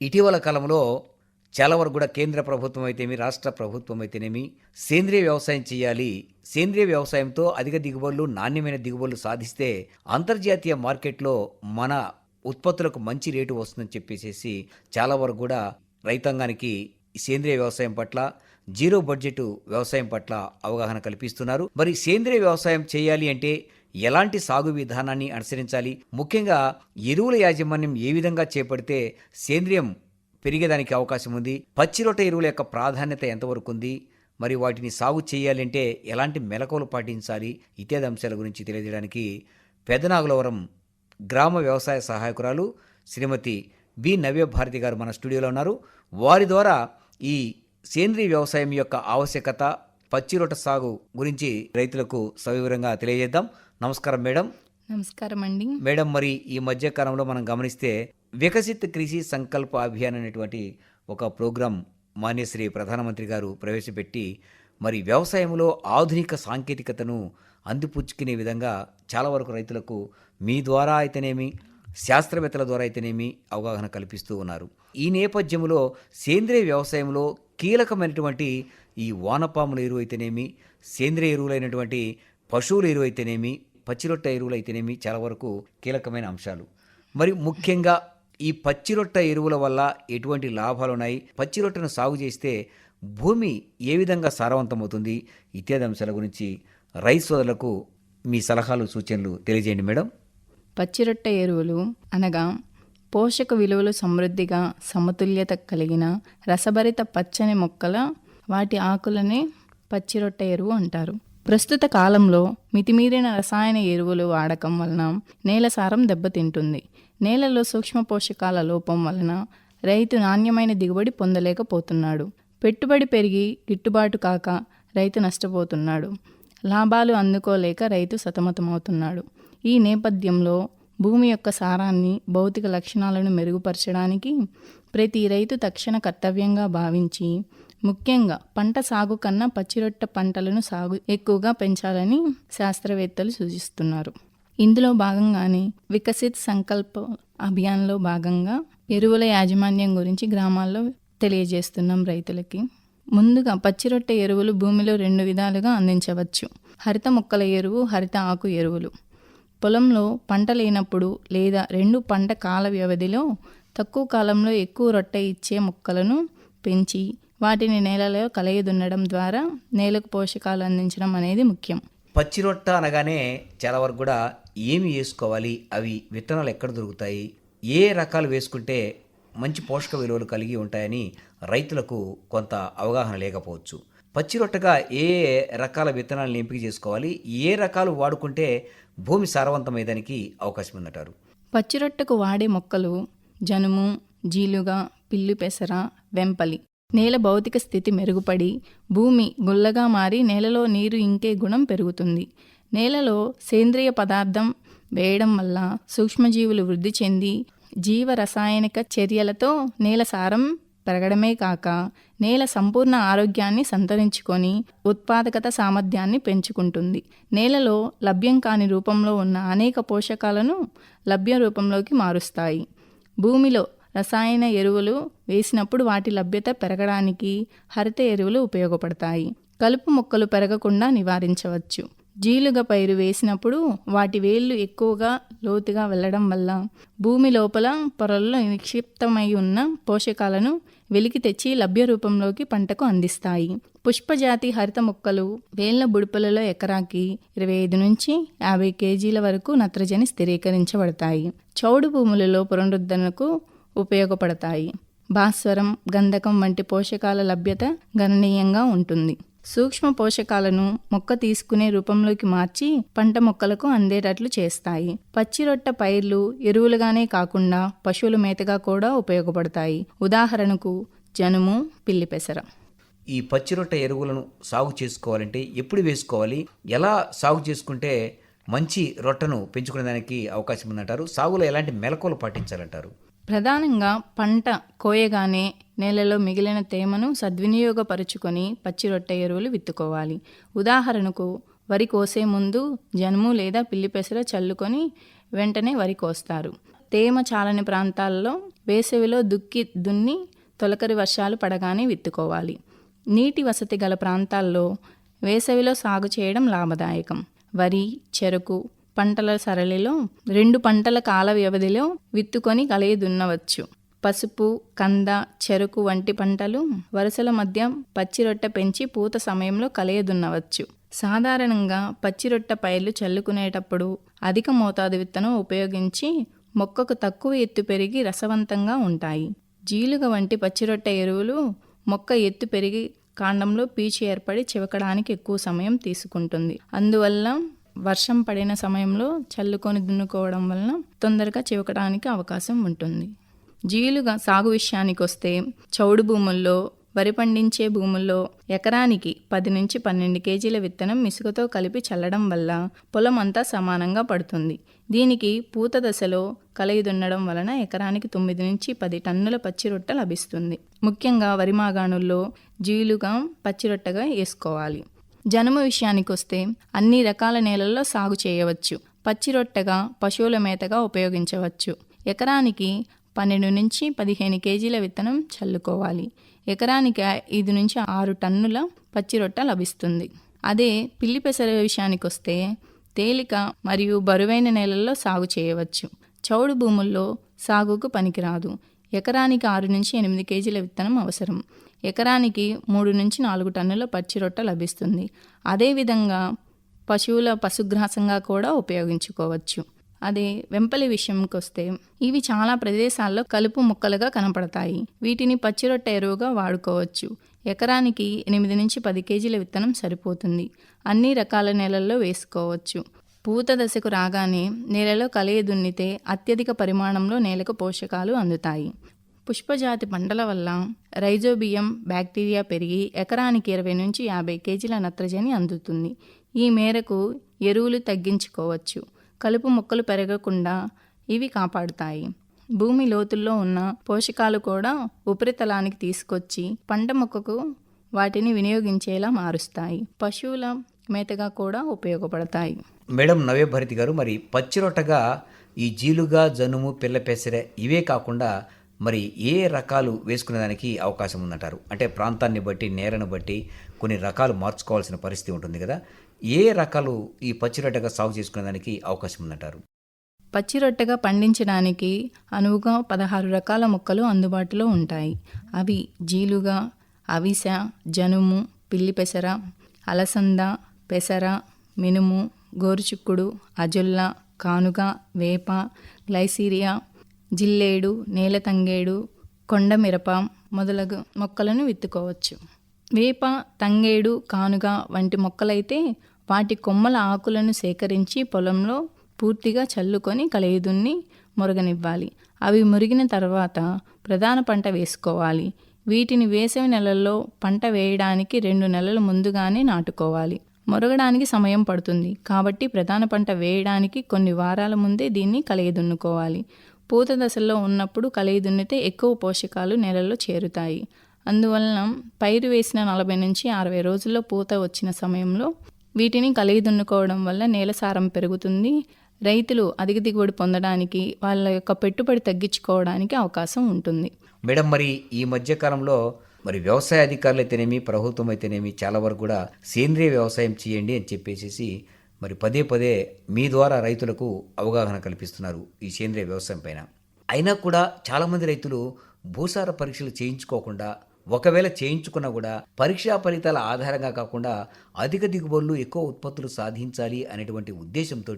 ఇటీవల కాలంలో చాలా వరకు కూడా కేంద్ర ప్రభుత్వం అయితేమి రాష్ట్ర ప్రభుత్వం అయితేనేమి సేంద్రియ వ్యవసాయం చేయాలి. సేంద్రియ వ్యవసాయంతో అధిక దిగుబడులు నాణ్యమైన దిగుబడులు సాధిస్తే అంతర్జాతీయ మార్కెట్లో మన ఉత్పత్తులకు మంచి రేటు వస్తుందని చెప్పేసి చాలా వరకు కూడా రైతాంగానికి సేంద్రియ వ్యవసాయం పట్ల జీరో బడ్జెట్ వ్యవసాయం పట్ల అవగాహన కల్పిస్తున్నారు. మరి సేంద్రియ వ్యవసాయం చేయాలి అంటే ఎలాంటి సాగు విధానాన్ని అనుసరించాలి? ముఖ్యంగా ఎరువుల యాజమాన్యం ఏ విధంగా చేపడితే సేంద్రియం పెరిగేదానికి అవకాశం ఉంది? పచ్చిరొట్ట ఎరువుల యొక్క ప్రాధాన్యత ఎంతవరకు ఉంది? మరి వాటిని సాగు చేయాలంటే ఎలాంటి మెలకువలు పాటించాలి? ఇత్యాది అంశాల గురించి తెలియజేయడానికి పెదనాగులవరం గ్రామ వ్యవసాయ సహాయకురాలు శ్రీమతి బి నవ్యభారతి గారు మన స్టూడియోలో ఉన్నారు. వారి ద్వారా ఈ సేంద్రీయ వ్యవసాయం యొక్క ఆవశ్యకత పచ్చిరొట్ట సాగు గురించి రైతులకు సవివరంగా తెలియజేద్దాం. నమస్కారం మేడం. నమస్కారం అండి మేడం మరి ఈ మధ్య కాలంలో మనం గమనిస్తే వికసిత్ కృషి సంకల్ప అభియాన్ అనేటువంటి ఒక ప్రోగ్రాం మాన్యశ్రీ ప్రధానమంత్రి గారు ప్రవేశపెట్టి మరి వ్యవసాయంలో ఆధునిక సాంకేతికతను అందిపుచ్చుకునే విధంగా చాలా వరకు రైతులకు మీ ద్వారా అయితేనేమి శాస్త్రవేత్తల ద్వారా అయితేనేమి అవగాహన కల్పిస్తూ ఉన్నారు. ఈ నేపథ్యంలో సేంద్రియ వ్యవసాయంలో కీలకమైనటువంటి ఈ వానపాముల ఎరువు అయితేనేమి సేంద్రియ ఎరువులైనటువంటి పశువుల ఎరువు అయితేనేమి పచ్చిరొట్ట ఎరువులు అయితేనేమి చాలా వరకు కీలకమైన అంశాలు. మరి ముఖ్యంగా ఈ పచ్చిరొట్ట ఎరువుల వల్ల ఎటువంటి లాభాలు ఉన్నాయి? పచ్చిరొట్టను సాగు చేస్తే భూమి ఏ విధంగా సారవంతమవుతుంది? ఇత్యాది అంశాల గురించి రైస్ సోదరులకు మీ సలహాలు సూచనలు తెలియజేయండి మేడం. పచ్చిరొట్ట ఎరువులు అనగా పోషక విలువలు సమృద్ధిగా సమతుల్యత కలిగిన రసభరిత పచ్చని మొక్కల వాటి ఆకులనే పచ్చిరొట్ట ఎరువు అంటారు. ప్రస్తుత కాలంలో మితిమీరిన రసాయన ఎరువులు వాడకం వలన నేల సారం దెబ్బతింటుంది. నేలలో సూక్ష్మ పోషకాల లోపం వలన రైతు నాణ్యమైన దిగుబడి పొందలేకపోతున్నాడు. పెట్టుబడి పెరిగి గిట్టుబాటు కాక రైతు నష్టపోతున్నాడు. లాభాలు అందుకోలేక రైతు సతమతమవుతున్నాడు. ఈ నేపథ్యంలో భూమి యొక్క సారాన్ని భౌతిక లక్షణాలను మెరుగుపరచడానికి ప్రతి రైతు తక్షణ కర్తవ్యంగా భావించి ముఖ్యంగా పంట సాగు కన్నా పచ్చిరొట్ట పంటలను సాగు ఎక్కువగా పెంచాలని శాస్త్రవేత్తలు సూచిస్తున్నారు. ఇందులో భాగంగానే వికసిత్ సంకల్ప అభియాన్లో భాగంగా ఎరువుల యాజమాన్యం గురించి గ్రామాల్లో తెలియజేస్తున్నాం రైతులకి. ముందుగా పచ్చిరొట్టె ఎరువులు భూమిలో రెండు విధాలుగా అందించవచ్చు. హరిత మొక్కల ఎరువు హరిత ఆకు ఎరువులు. పొలంలో పంట లేనప్పుడు లేదా రెండు పంట కాల వ్యవధిలో తక్కువ కాలంలో ఎక్కువ రొట్టె ఇచ్చే మొక్కలను పెంచి వాటిని నేలలో కలయదున్నడం ద్వారా నేలకు పోషకాలు అందించడం అనేది ముఖ్యం. పచ్చిరొట్ట అనగానే చాలా వరకు కూడా ఏమి వేసుకోవాలి? అవి విత్తనాలు ఎక్కడ దొరుకుతాయి? ఏ రకాలు వేసుకుంటే మంచి పోషక విలువలు కలిగి ఉంటాయని రైతులకు కొంత అవగాహన లేకపోవచ్చు. పచ్చిరొట్టగా ఏ రకాల విత్తనాలను ఎంపిక చేసుకోవాలి? ఏ రకాలు వాడుకుంటే భూమి సారవంతమయ్యేదానికి అవకాశం ఉందంటారు? పచ్చిరొట్టకు వాడే మొక్కలు జనుము జీలుగా పిల్లి పెసర వెంపలి. నేల భౌతిక స్థితి మెరుగుపడి భూమి గుల్లగా మారి నేలలో నీరు ఇంకే గుణం పెరుగుతుంది. నేలలో సేంద్రియ పదార్థం వేయడం వల్ల సూక్ష్మజీవులు వృద్ధి చెంది జీవ రసాయనిక చర్యలతో నేల సారం పెరగడమే కాక నేల సంపూర్ణ ఆరోగ్యాన్ని సంతరించుకొని ఉత్పాదకత సామర్థ్యాన్ని పెంచుకుంటుంది. నేలలో లభ్యం కాని రూపంలో ఉన్న అనేక పోషకాలను లభ్య రూపంలోకి మారుస్తాయి. భూమిలో రసాయన ఎరువులు వేసినప్పుడు వాటి లభ్యత పెరగడానికి హరిత ఎరువులు ఉపయోగపడతాయి. కలుపు మొక్కలు పెరగకుండా నివారించవచ్చు. జీలుగ పైరు వేసినప్పుడు వాటి వేళ్ళు ఎక్కువగా లోతుగా వెళ్ళడం వల్ల భూమి లోపల పొరల్లో నిక్షిప్తమై ఉన్న పోషకాలను వెలికి తెచ్చి లభ్య రూపంలోకి పంటకు అందిస్తాయి. పుష్పజాతి హరిత మొక్కలు వేళ్ళ బుడుపులలో ఎకరాకి ఇరవై ఐదు నుంచి యాభై కేజీల వరకు నత్రజని స్థిరీకరించబడతాయి. చౌడు భూములలో పునరుద్ధరణకు ఉపయోగపడతాయి. భాస్వరం గంధకం వంటి పోషకాల లభ్యత గణనీయంగా ఉంటుంది. సూక్ష్మ పోషకాలను మొక్క తీసుకునే రూపంలోకి మార్చి పంట మొక్కలకు అందేటట్లు చేస్తాయి. పచ్చిరొట్ట పైర్లు ఎరువులుగానే కాకుండా పశువుల మేతగా కూడా ఉపయోగపడతాయి. ఉదాహరణకు జనుము పిల్లి పెసర. ఈ పచ్చిరొట్ట ఎరువులను సాగు చేసుకోవాలంటే ఎప్పుడు వేసుకోవాలి? ఎలా సాగు చేసుకుంటే మంచి రొట్టను పెంచుకునే దానికి అవకాశం ఉందంటారు? సాగులో ఎలాంటి మెలకువలు పాటించాలంటారు? ప్రధానంగా పంట కోయగానే నేలలో మిగిలిన తేమను సద్వినియోగపరుచుకొని పచ్చి రొట్టె ఎరువులు విత్తుకోవాలి. ఉదాహరణకు వరి కోసే ముందు జనుము లేదా పిల్లిపెసర చల్లుకొని వెంటనే వరి కోస్తారు. తేమ చాలని ప్రాంతాల్లో వేసవిలో దుక్కి దున్ని తొలకరి వర్షాలు పడగానే విత్తుకోవాలి. నీటి వసతి గల ప్రాంతాల్లో వేసవిలో సాగు చేయడం లాభదాయకం. వరి చెరకు పంటల సరళిలో రెండు పంటల కాల వ్యవధిలో విత్తుకొని కలయి దున్నవచ్చు పసుపు కంద చెరుకు వంటి పంటలు వరుసల మధ్య పచ్చిరొట్ట పెంచి పూత సమయంలో కలయదున్నవచ్చు. సాధారణంగా పచ్చిరొట్ట పైర్లు చల్లుకునేటప్పుడు అధిక మోతాదు విత్తనం ఉపయోగించి మొక్కకు తక్కువ ఎత్తు పెరిగి రసవంతంగా ఉంటాయి. జీలుగ వంటి పచ్చిరొట్ట ఎరువులు మొక్క ఎత్తు పెరిగి కాండంలో పీచు ఏర్పడి చివకడానికి ఎక్కువ సమయం తీసుకుంటుంది. అందువల్ల వర్షం పడిన సమయంలో చల్లుకొని దున్నుకోవడం వలన తొందరగా చివకడానికి అవకాశం ఉంటుంది. జీలుగా సాగు విషయానికి వస్తే చౌడు భూముల్లో వరి పండించే భూముల్లో ఎకరానికి పది నుంచి పన్నెండు కేజీల విత్తనం ఇసుకతో కలిపి చల్లడం వల్ల పొలం అంతా సమానంగా పడుతుంది. దీనికి పూత దశలో కలయి దున్నడం వలన ఎకరానికి తొమ్మిది నుంచి పది టన్నుల పచ్చిరొట్ట లభిస్తుంది. ముఖ్యంగా వరి మాగాణుల్లో జీలుగా పచ్చిరొట్టగా వేసుకోవాలి. జనుము విషయానికొస్తే అన్ని రకాల నేలల్లో సాగు చేయవచ్చు. పచ్చిరొట్టగా పశువుల మేతగా ఉపయోగించవచ్చు. ఎకరానికి పన్నెండు నుంచి పదిహేను కేజీల విత్తనం చల్లుకోవాలి. ఎకరానికి ఐదు నుంచి ఆరు టన్నుల పచ్చి రొట్ట లభిస్తుంది. అదే పిల్లి పెసర విషయానికొస్తే తేలిక మరియు బరువైన నేలల్లో సాగు చేయవచ్చు. చౌడు భూముల్లో సాగుకు పనికిరాదు. ఎకరానికి ఆరు నుంచి ఎనిమిది కేజీల విత్తనం అవసరం. ఎకరానికి మూడు నుంచి నాలుగు టన్నుల పచ్చిరొట్ట లభిస్తుంది. అదేవిధంగా పశువుల పశుగ్రాసంగా కూడా ఉపయోగించుకోవచ్చు. అదే వెంపలి విషయంకి వస్తే ఇవి చాలా ప్రదేశాల్లో కలుపు ముక్కలుగా కనపడతాయి. వీటిని పచ్చిరొట్ట ఎరువుగా వాడుకోవచ్చు. ఎకరానికి ఎనిమిది నుంచి పది కేజీల విత్తనం సరిపోతుంది. అన్ని రకాల నేలల్లో వేసుకోవచ్చు. పూత దశకు రాగానే నేలలో కలయి దున్నితే అత్యధిక పరిమాణంలో నేలకు పోషకాలు అందుతాయి. పుష్పజాతి పంటల వల్ల రైజోబియం బ్యాక్టీరియా పెరిగి ఎకరానికి ఇరవై నుంచి యాభై కేజీల నత్రజని అందుతుంది. ఈ మేరకు ఎరువులు తగ్గించుకోవచ్చు. కలుపు మొక్కలు పెరగకుండా ఇవి కాపాడుతాయి. భూమి లోతుల్లో ఉన్న పోషకాలు కూడా ఉపరితలానికి తీసుకొచ్చి పంట మొక్కకు వాటిని వినియోగించేలా మారుస్తాయి. పశువుల మేతగా కూడా ఉపయోగపడతాయి. మేడం నవ్యభారతి గారు మరి పచ్చిరొట్టగా ఈ జీలుగా జనుము పిల్ల పెసర ఇవే కాకుండా మరి ఏ రకాలు వేసుకునేదానికి అవకాశం ఉందంటారు? అంటే ప్రాంతాన్ని బట్టి నేలను బట్టి కొన్ని రకాలు మార్చుకోవాల్సిన పరిస్థితి ఉంటుంది కదా. ఏ రకాలు ఈ పచ్చిరొట్టెగా సాగు చేసుకునేదానికి అవకాశం ఉందంటారు? పచ్చిరొట్టెగా పండించడానికి అనువుగా పదహారు రకాల మొక్కలు అందుబాటులో ఉంటాయి. అవి జీలుగా అవిస జనుము పిల్లి పెసర అలసంద పెసర మినుము గోరుచిక్కుడు అజొల్ల కానుగ వేప గ్లైసీరియా జిల్లేడు నేలతంగేడు కొండమిరప మొదలగు మొక్కలను విత్తుకోవచ్చు. వేప తంగేడు కానుగ వంటి మొక్కలైతే వాటి కొమ్మల ఆకులను సేకరించి పొలంలో పూర్తిగా చల్లుకొని కలయిదున్ని మురగనివ్వాలి. అవి మురిగిన తర్వాత ప్రధాన పంట వేసుకోవాలి. వీటిని వేసవి నెలల్లో పంట వేయడానికి రెండు నెలల ముందుగానే నాటుకోవాలి. మురగడానికి సమయం పడుతుంది కాబట్టి ప్రధాన పంట వేయడానికి కొన్ని వారాల ముందే దీన్ని కలయిదున్నుకోవాలి. పూత దశలో ఉన్నప్పుడు కలయి దున్నితే ఎక్కువ పోషకాలు నేలలో చేరుతాయి. అందువలన పైరు వేసిన నలభై నుంచి అరవై రోజుల్లో పూత వచ్చిన సమయంలో వీటిని కలయి దున్నుకోవడం వల్ల నేల సారం పెరుగుతుంది. రైతులు అధిక దిగుబడి పొందడానికి వాళ్ళ యొక్క పెట్టుబడి తగ్గించుకోవడానికి అవకాశం ఉంటుంది. మేడం మరి ఈ మధ్యకాలంలో మరి వ్యవసాయ అధికారులు అయితేనేమి ప్రభుత్వం అయితేనేమి చాలా వరకు కూడా సేంద్రియ వ్యవసాయం చేయండి అని చెప్పేసి మరి పదే పదే మీ ద్వారా రైతులకు అవగాహన కల్పిస్తున్నారు ఈ సేంద్రియ వ్యవసాయం పైన. అయినా కూడా చాలామంది రైతులు భూసార పరీక్షలు చేయించుకోకుండా ఒకవేళ చేయించుకున్నా కూడా పరీక్షా ఫలితాల ఆధారంగా కాకుండా అధిక దిగుబడులు ఎక్కువ ఉత్పత్తులు సాధించాలి అనేటువంటి ఉద్దేశంతో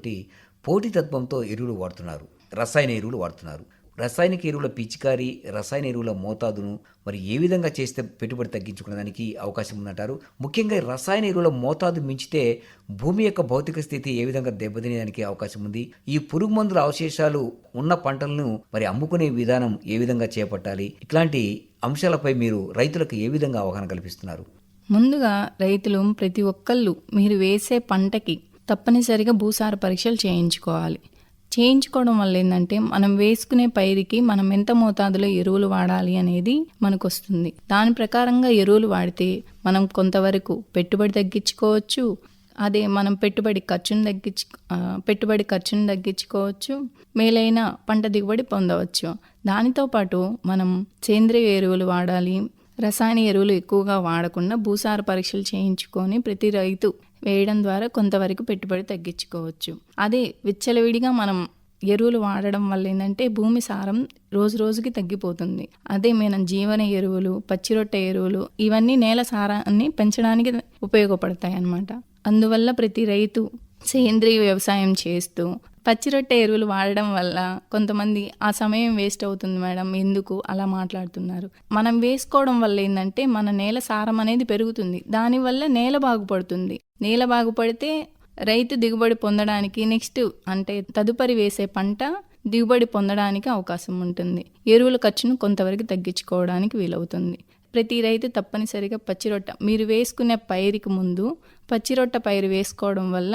పోటీతత్వంతో ఎరువులు వాడుతున్నారు రసాయన ఎరువులు వాడుతున్నారు. రసాయనిక ఎరువుల పిచికారి రసాయన ఎరువుల మోతాదును మరి ఏ విధంగా చేస్తే పెట్టుబడి తగ్గించుకునేదానికి అవకాశం ఉందంటారు? ముఖ్యంగా రసాయన ఎరువుల మోతాదు మించితే భూమి యొక్క భౌతిక స్థితి ఏ విధంగా దెబ్బతినేదానికి అవకాశం ఉంది? ఈ పురుగు మందుల అవశేషాలు ఉన్న పంటలను మరి అమ్ముకునే విధానం ఏ విధంగా చేపట్టాలి? ఇట్లాంటి అంశాలపై మీరు రైతులకు ఏ విధంగా అవగాహన కల్పిస్తున్నారు? ముందుగా రైతులు ప్రతి ఒక్కళ్ళు మీరు వేసే పంటకి తప్పనిసరిగా భూసార పరీక్షలు చేయించుకోవాలి. చేయించుకోవడం వల్ల ఏంటంటే మనం వేసుకునే పైరుకి మనం ఎంత మోతాదులో ఎరువులు వాడాలి అనేది మనకు వస్తుంది దాని ప్రకారంగా ఎరువులు వాడితే మనం కొంతవరకు పెట్టుబడి తగ్గించుకోవచ్చు. అదే మనం పెట్టుబడి ఖర్చును తగ్గించు పెట్టుబడి ఖర్చును తగ్గించుకోవచ్చు. మేలైన పంట దిగుబడి పొందవచ్చు. దానితో పాటు మనం సేంద్రియ ఎరువులు వాడాలి. రసాయన ఎరువులు ఎక్కువగా వాడకుండా భూసార పరీక్షలు చేయించుకొని ప్రతి రైతు వేయడం ద్వారా కొంతవరకు పెట్టుబడి తగ్గించుకోవచ్చు. అదే విచ్చలవిడిగా మనం ఎరువులు వాడడం వల్ల ఏంటంటే భూమి సారం రోజు రోజుకి తగ్గిపోతుంది. అదే మనం జీవన ఎరువులు పచ్చిరొట్ట ఎరువులు ఇవన్నీ నేల సారాన్ని పెంచడానికి ఉపయోగపడతాయి అన్నమాట అందువల్ల ప్రతి రైతు సేంద్రియ వ్యవసాయం చేస్తూ పచ్చిరొట్టె ఎరువులు వాడడం వల్ల కొంతమంది ఆ సమయం వేస్ట్ అవుతుంది మేడం. ఎందుకు? అలా మాట్లాడుతున్నారు. మనం వేసుకోవడం వల్ల ఏంటంటే మన నేల సారం అనేది పెరుగుతుంది. దానివల్ల నేల బాగుపడుతుంది. నేల బాగుపడితే రైతు దిగుబడి పొందడానికి నెక్స్ట్ అంటే తదుపరి వేసే పంట దిగుబడి పొందడానికి అవకాశం ఉంటుంది. ఎరువుల ఖర్చును కొంతవరకు తగ్గించుకోవడానికి వీలవుతుంది. ప్రతి రైతు తప్పనిసరిగా పచ్చిరొట్ట మీరు వేసుకునే పైరుకి ముందు పచ్చిరొట్ట పైరు వేసుకోవడం వల్ల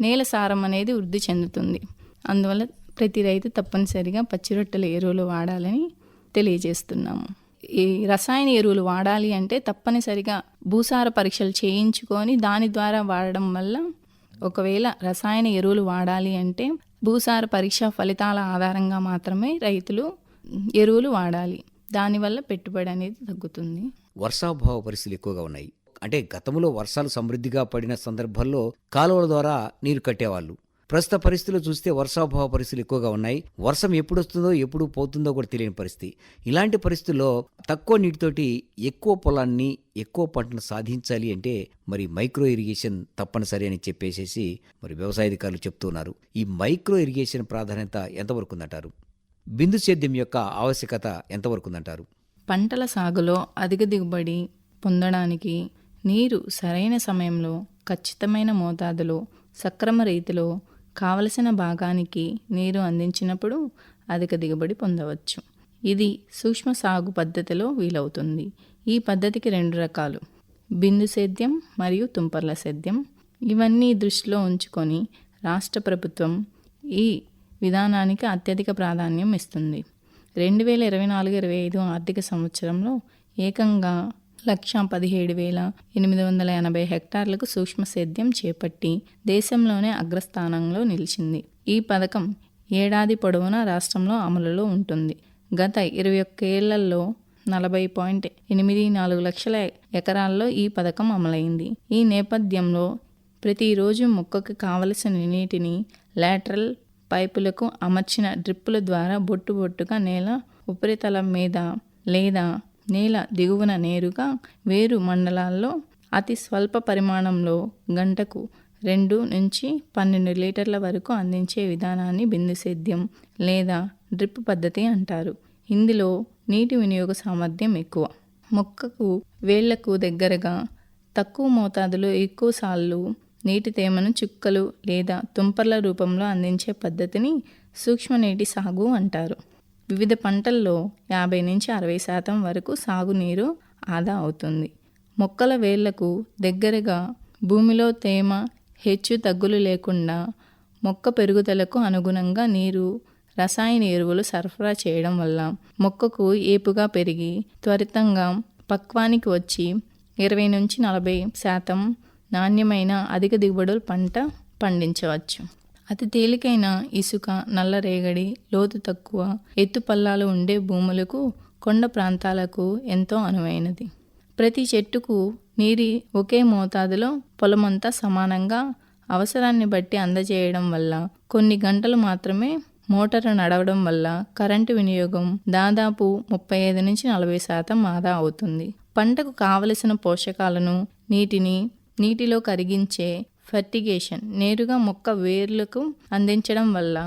నేల సారం అనేది వృద్ధి చెందుతుంది. అందువల్ల ప్రతి రైతు తప్పనిసరిగా పచ్చి రొట్టెల ఎరువులు వాడాలని తెలియజేస్తున్నాము. ఈ రసాయన ఎరువులు వాడాలి అంటే తప్పనిసరిగా భూసార పరీక్షలు చేయించుకొని దాని ద్వారా వాడడం వల్ల ఒకవేళ రసాయన ఎరువులు వాడాలి అంటే భూసార పరీక్ష ఫలితాల ఆధారంగా మాత్రమే రైతులు ఎరువులు వాడాలి. దానివల్ల పెట్టుబడి అనేది తగ్గుతుంది. వర్షాభావ పరిస్థితులు ఎక్కువగా ఉన్నాయి. అంటే గతంలో వర్షాలు సమృద్ధిగా పడిన సందర్భాల్లో కాలువల ద్వారా నీరు కట్టేవాళ్ళు. ప్రస్తుత పరిస్థితులు చూస్తే వర్షాభావ పరిస్థితులు ఎక్కువగా ఉన్నాయి. వర్షం ఎప్పుడొస్తుందో ఎప్పుడు పోతుందో కూడా తెలియని పరిస్థితి. ఇలాంటి పరిస్థితుల్లో తక్కువ నీటితోటి ఎక్కువ పొలాన్ని ఎక్కువ పంటను సాధించాలి అంటే మరి మైక్రో ఇరిగేషన్ తప్పనిసరి అని చెప్పేసేసి మరి వ్యవసాయ అధికారులు చెప్తున్నారు ఈ మైక్రో ఇరిగేషన్ ప్రాధాన్యత ఎంతవరకు ఉందంటారు? బిందు సేద్యం యొక్క ఆవశ్యకత ఎంతవరకు ఉందంటారు? పంటల సాగులో అధిక దిగుబడి పొందడానికి నీరు సరైన సమయంలో ఖచ్చితమైన మోతాదులో సక్రమ రీతిలో కావలసిన భాగానికి నీరు అందించినప్పుడు అధిక దిగుబడి పొందవచ్చు. ఇది సూక్ష్మ సాగు పద్ధతిలో వీలవుతుంది. ఈ పద్ధతికి రెండు రకాలు. బిందు సేద్యం మరియు తుంపర్ల సేద్యం. ఇవన్నీ దృష్టిలో ఉంచుకొని రాష్ట్ర ప్రభుత్వం ఈ విధానానికి అత్యధిక ప్రాధాన్యం ఇస్తుంది. రెండు వేల ఇరవై నాలుగు ఇరవై ఐదు ఆర్థిక సంవత్సరంలో ఏకంగా లక్ష పదిహేడు వేల ఎనిమిది వందల ఎనభై హెక్టార్లకు సూక్ష్మ సేద్యం చేపట్టి దేశంలోనే అగ్రస్థానంలో నిలిచింది. ఈ పథకం ఏడాది పొడవునా రాష్ట్రంలో అమలులో ఉంటుంది. గత ఇరవై ఒక్క ఏళ్ళలో నలభై పాయింట్ ఎనిమిది నాలుగు లక్షల ఎకరాల్లో ఈ పథకం అమలైంది. ఈ నేపథ్యంలో ప్రతిరోజు మొక్కకు కావలసిన నీటిని లాటరల్ పైపులకు అమర్చిన డ్రిప్పుల ద్వారా బొట్టు బొట్టుగా నేల ఉపరితలం మీద లేదా నేల దిగువన నేరుగా వేరు మండలాల్లో అతి స్వల్ప పరిమాణంలో గంటకు రెండు నుంచి పన్నెండు లీటర్ల వరకు అందించే విధానాన్ని బిందు సేద్యం లేదా డ్రిప్ పద్ధతి అంటారు. ఇందులో నీటి వినియోగ సామర్థ్యం ఎక్కువ. మొక్కకు వేళ్ళకు దగ్గరగా తక్కువ మోతాదులో ఎక్కువ సార్లు నీటి తేమను చుక్కలు లేదా తుంపర్ల రూపంలో అందించే పద్ధతిని సూక్ష్మనీటి సాగు అంటారు. వివిధ పంటల్లో యాభై నుంచి అరవై శాతం వరకు సాగునీరు ఆదా అవుతుంది. మొక్కల వేళ్ళకు దగ్గరగా భూమిలో తేమ హెచ్చు తగ్గులు లేకుండా మొక్క పెరుగుదలకు అనుగుణంగా నీరు రసాయన ఎరువులు సరఫరా చేయడం వల్ల మొక్కకు ఏపుగా పెరిగి త్వరితంగా పక్వానికి వచ్చి ఇరవై నుంచి నలభై శాతం నాణ్యమైన అధిక దిగుబడులు పంట పండించవచ్చు. అతి తేలికైన ఇసుక నల్లరేగడి లోతు తక్కువ ఎత్తు పల్లాలు ఉండే భూములకు కొండ ప్రాంతాలకు ఎంతో అనువైనది. ప్రతి చెట్టుకు నీరి ఒకే మోతాదులో పొలమంతా సమానంగా అవసరాన్ని బట్టి అందజేయడం వల్ల కొన్ని గంటలు మాత్రమే మోటారు నడవడం వల్ల కరెంటు వినియోగం దాదాపు ముప్పై ఐదు నుంచి నలభై శాతం ఆదా అవుతుంది. పంటకు కావలసిన పోషకాలను నీటిని నీటిలో కరిగించే ఫర్టిగేషన్ నేరుగా మొక్క వేర్లకు అందించడం వల్ల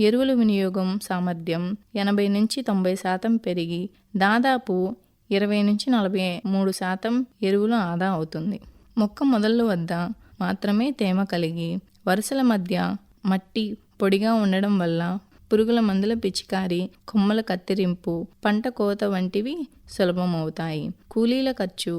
ఎరువుల వినియోగం సామర్థ్యం ఎనభై నుంచి తొంభై శాతం పెరిగి దాదాపు ఇరవై నుంచి నలభై మూడు శాతం ఎరువులు ఆదా అవుతుంది. మొక్క మొదళ్ళ వద్ద మాత్రమే తేమ కలిగి వరుసల మధ్య మట్టి పొడిగా ఉండడం వల్ల పురుగుల మందుల పిచికారి కొమ్మల కత్తిరింపు పంట కోత వంటివి సులభమవుతాయి. కూలీల ఖర్చు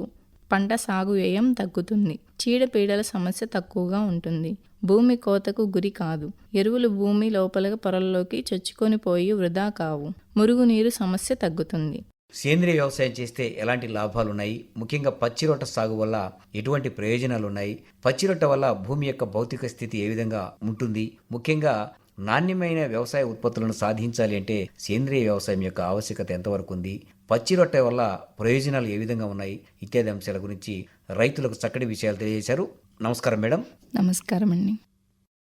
పంట సాగు వ్యయం తగ్గుతుంది. చీడపీడల సమస్య తక్కువగా ఉంటుంది. భూమి కోతకు గురి కాదు. ఎరువులు భూమి లోపల పొరల్లోకి చొచ్చుకొని పోయి వృధా కావు. మురుగునీరు సమస్య తగ్గుతుంది. సేంద్రియ వ్యవసాయం చేస్తే ఎలాంటి లాభాలు ఉన్నాయి ముఖ్యంగా పచ్చిరొట్ట సాగు వల్ల ఎటువంటి ప్రయోజనాలు ఉన్నాయి పచ్చిరొట్ట వల్ల భూమి యొక్క భౌతిక స్థితి ఏ విధంగా ఉంటుంది? ముఖ్యంగా నాణ్యమైన వ్యవసాయ ఉత్పత్తులను సాధించాలి అంటే సేంద్రియ వ్యవసాయం యొక్క ఆవశ్యకత ఎంతవరకు ఉంది? పచ్చి రొట్టె వల్ల ప్రయోజనాలు ఏ విధంగా ఉన్నాయి? ఇత్యాది అంశాల గురించి రైతులకు చక్కటి విషయాలు తెలియజేశారు. నమస్కారం మేడం. నమస్కారం అండి